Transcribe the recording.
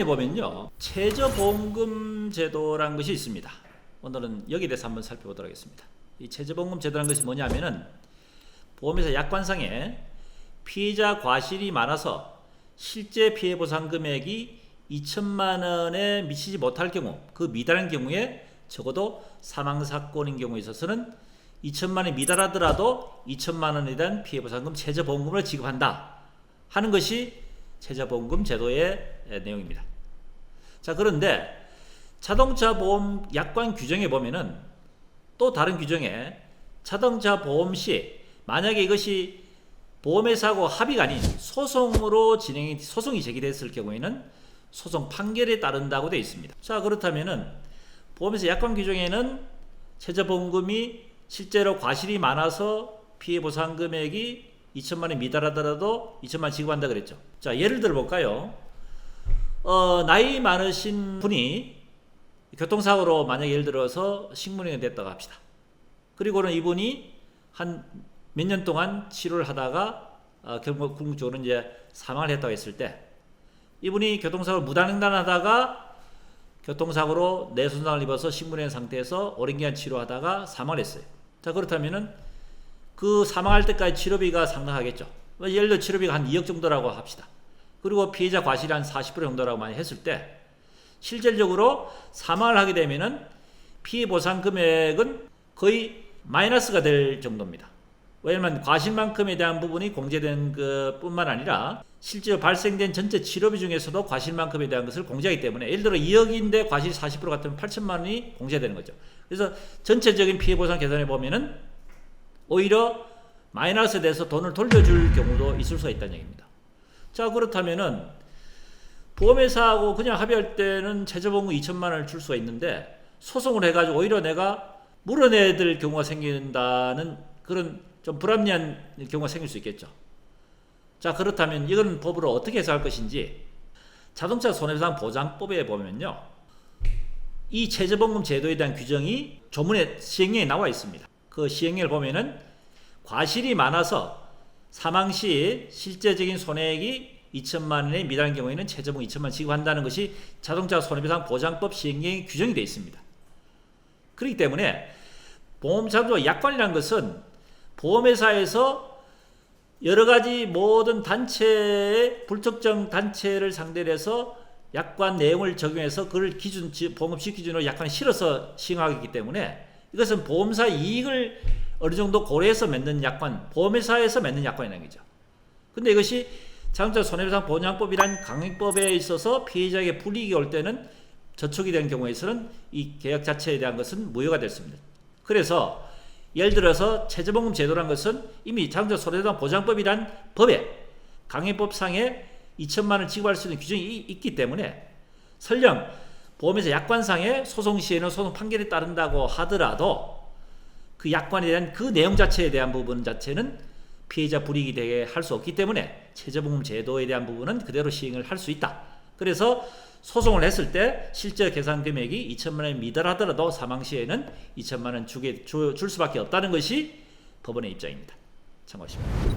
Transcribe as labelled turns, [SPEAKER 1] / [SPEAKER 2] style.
[SPEAKER 1] 법안에 보면요. 최저보험금 제도라는 것이 있습니다. 오늘은 여기에 대해서 한번 살펴보도록 하겠습니다. 이 최저보험금 제도라는 것이 뭐냐면은 보험회사 약관상에 피해자 과실이 많아서 실제 피해 보상 금액이 2천만 원에 미치지 못할 경우 그 미달한 경우에 적어도 사망 사건인 경우에 있어서는 2천만 원이 미달하더라도 2천만 원에 대한 피해 보상금 최저 보험금을 지급한다 하는 것이 최저 보험금 제도의 에, 내용입니다. 자 그런데 자동차 보험 약관 규정에 보면은 또 다른 규정에 자동차 보험 시 만약에 이것이 보험회사하고 합의가 아닌 소송으로 진행이 소송이 제기됐을 경우에는 소송 판결에 따른다고 되어 있습니다. 자 그렇다면은 보험회사 약관 규정에는 최저 보험금이 실제로 과실이 많아서 피해 보상 금액이 2천만 원 미달하더라도 2천만 원 지급한다 그랬죠. 자 예를 들어 볼까요? 어, 나이 많으신 분이 교통사고로 만약 예를 들어서 식문행이 됐다고 합시다. 그리고는 이분이 한 몇 년 동안 치료를 하다가 어, 결국 궁극적으로 이제 사망을 했다고 했을 때 이분이 교통사고를 무단횡단하다가 교통사고로 뇌손상을 입어서 식문행 상태에서 오랜 기간 치료하다가 사망을 했어요. 자 그렇다면은 그 사망할 때까지 치료비가 상당하겠죠. 뭐 예를 들어 치료비가 한 2억 정도라고 합시다. 그리고 피해자 과실이 한 40% 정도라고 많이 했을 때 실질적으로 사망을 하게 되면은 피해 보상 금액은 거의 마이너스가 될 정도입니다. 왜냐하면 과실만큼에 대한 부분이 공제된 그 뿐만 아니라 실제로 발생된 전체 치료비 중에서도 과실만큼에 대한 것을 공제하기 때문에 예를 들어 2억인데 과실이 40% 같으면 8천만 원이 공제되는 거죠. 그래서 전체적인 피해 보상 계산해 보면은 오히려 마이너스에 대해서 돈을 돌려줄 경우도 있을 수가 있다는 얘기입니다. 자 그렇다면은 보험회사하고 그냥 합의할 때는 최저보험금 2천만 원을 줄 수가 있는데 소송을 해가지고 오히려 내가 물어내야 될 경우가 생긴다는 그런 좀 불합리한 경우가 생길 수 있겠죠. 자 그렇다면 이건 법으로 어떻게 해석할 것인지 자동차 손해배상 보장법에 보면요. 이 최저보험금 제도에 대한 규정이 조문에 시행령에 나와 있습니다. 그 시행령을 보면은 과실이 많아서 사망 시 실제적인 손해액이 2천만 원에 미달한 경우에는 최저보험 2천만 원 지급한다는 것이 자동차 손해배상 보장법 시행령에 규정이 되어 있습니다. 그렇기 때문에 보험자조 약관이라는 것은 보험회사에서 여러 가지 모든 단체의 불특정 단체를 상대로 해서 약관 내용을 적용해서 그를 기준 보험업식 기준으로 약관에 실어서 시행하기 때문에 이것은 보험사 이익을 어느 정도 고려해서 맺는 약관, 보험회사에서 맺는 약관이라는 거죠. 근데 이것이 자동차 손해배상 보장법이란 강행법에 있어서 피해자에게 불이익이 올 때는 저촉이 된 경우에서는 이 계약 자체에 대한 것은 무효가 됐습니다. 그래서 예를 들어서 최저보험 제도란 것은 이미 자동차 손해배상 보장법이란 법에 강행법상에 2천만 원 지급할 수 있는 규정이 있기 때문에 설령 보험회사 약관상에 소송 시에는 소송 판결에 따른다고 하더라도 그 약관에 대한 그 내용 자체에 대한 부분 자체는 피해자 불이익이 되게 할 수 없기 때문에 최저보험 제도에 대한 부분은 그대로 시행을 할 수 있다. 그래서 소송을 했을 때 실제 계산 금액이 2천만 원에 미달하더라도 사망 시에는 2천만 원 주게 줄 수밖에 없다는 것이 법원의 입장입니다. 참고하시면.